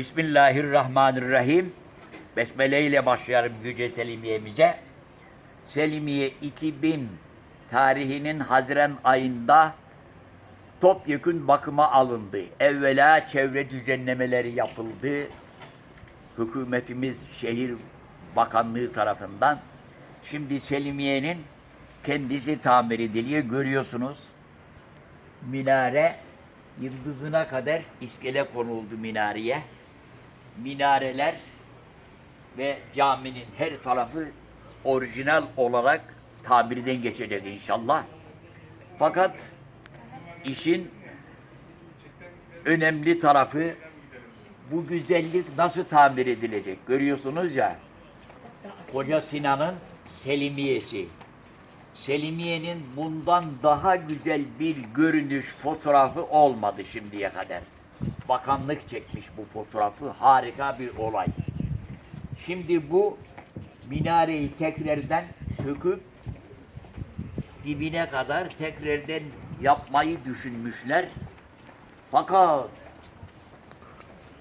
Bismillahirrahmanirrahim. Besmele ile başlayalım Yüce Selimiye'mize. Selimiye 2000 tarihinin Haziran ayında topyekün bakıma alındı. Evvela çevre düzenlemeleri yapıldı. Hükümetimiz Şehir Bakanlığı tarafından. Şimdi Selimiye'nin kendisi tamir ediliyor. Görüyorsunuz. Minare yıldızına kadar iskele konuldu minareye. Minareler ve caminin her tarafı orijinal olarak tamirden geçecek inşallah. Fakat işin önemli tarafı bu güzellik nasıl tamir edilecek? Görüyorsunuz ya. Koca Sinan'ın Selimiyesi. Selimiye'nin bundan daha güzel bir görünüş fotoğrafı olmadı şimdiye kadar. Bakanlık çekmiş bu fotoğrafı. Harika bir olay. Şimdi bu minareyi tekrardan söküp dibine kadar tekrardan yapmayı düşünmüşler. Fakat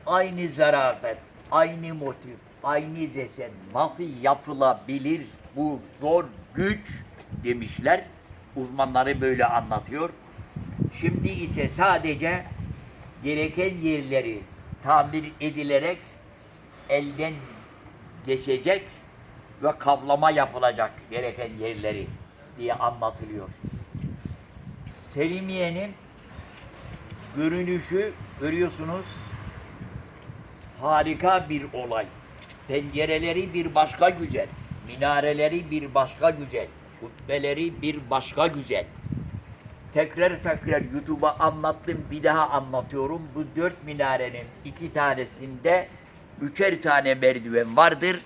aynı zarafet, aynı motif, aynı desen nasıl yapılabilir bu zor güç demişler. Uzmanları böyle anlatıyor. Şimdi ise sadece gereken yerleri tamir edilerek elden geçecek ve kaplama yapılacak gereken yerleri diye anlatılıyor. Selimiye'nin görünüşü görüyorsunuz harika bir olay. Pencereleri bir başka güzel, minareleri bir başka güzel, hutbeleri bir başka güzel. Tekrar tekrar YouTube'a anlattım, bir daha anlatıyorum. Bu dört minarenin iki tanesinde üçer tane merdiven vardır.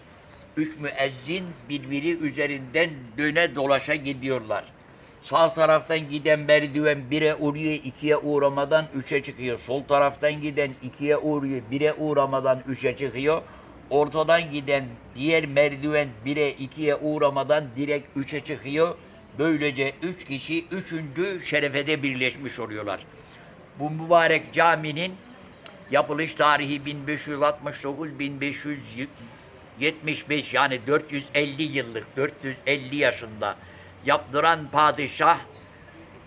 Üç müezzin birbiri üzerinden döne dolaşa gidiyorlar. Sağ taraftan giden merdiven bire uğruyor, ikiye uğramadan üçe çıkıyor. Sol taraftan giden ikiye uğruyor, bire uğramadan üçe çıkıyor. Ortadan giden diğer merdiven bire ikiye uğramadan direkt üçe çıkıyor. Böylece üç kişi üçüncü şerefede birleşmiş oluyorlar. Bu mübarek caminin yapılış tarihi 1569 1575 yani 450 yıllık 450 yaşında yaptıran padişah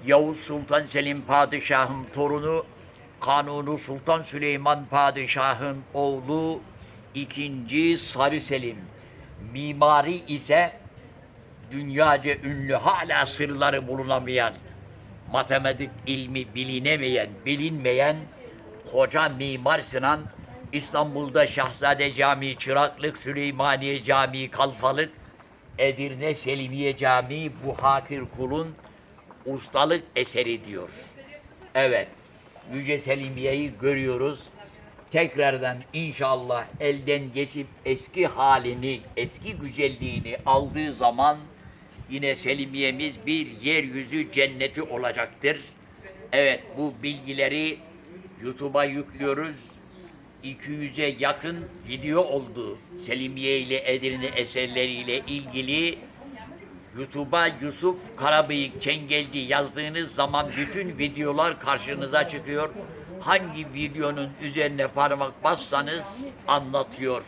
Yavuz Sultan Selim padişahın torunu Kanuni Sultan Süleyman padişahın oğlu ikinci Sarı Selim. Mimari ise dünyaca ünlü hala sırları bulunamayan, matematik ilmi bilinemeyen, bilinmeyen koca Mimar Sinan İstanbul'da Şahzade Camii, Çıraklık, Süleymaniye Camii, Kalfalık, Edirne Selimiye Camii bu hakir kulun ustalık eseri diyor. Evet, Yüce Selimiye'yi görüyoruz. Tekrardan inşallah elden geçip eski halini, eski güzelliğini aldığı zaman yine Selimiye'miz bir yeryüzü cenneti olacaktır. Evet, bu bilgileri YouTube'a yüklüyoruz. 200'e yakın video oldu. Selimiye ile Edirne eserleriyle ilgili YouTube'a Yusuf Karabıyık Çengelci yazdığınız zaman bütün videolar karşınıza çıkıyor. Hangi videonun üzerine parmak bassanız anlatıyor.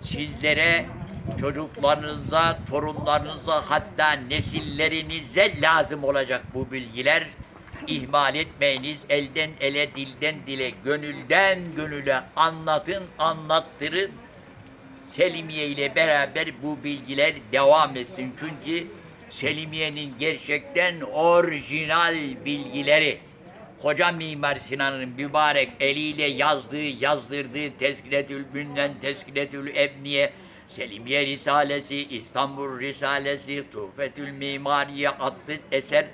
Sizlere, çocuklarınıza, torunlarınıza hatta nesillerinize lazım olacak bu bilgiler. İhmal etmeyiniz. Elden ele, dilden dile, gönülden gönüle anlatın, anlattırın. Selimiye ile beraber bu bilgiler devam etsin. Çünkü Selimiye'nin gerçekten orijinal bilgileri Koca Mimar Sinan'ın mübarek eliyle yazdığı, yazdırdığı Tezkiretül Bünden, Tezkiretül Ebniye, Selimiye Risalesi, İstanbul Risalesi, Tuhfetül Mimariye Assit Eser,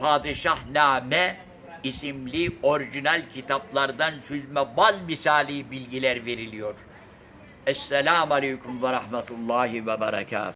Padişahname isimli orijinal kitaplardan süzme bal misali bilgiler veriliyor. Esselamu Aleyküm ve Rahmetullahi ve Berekatuhu.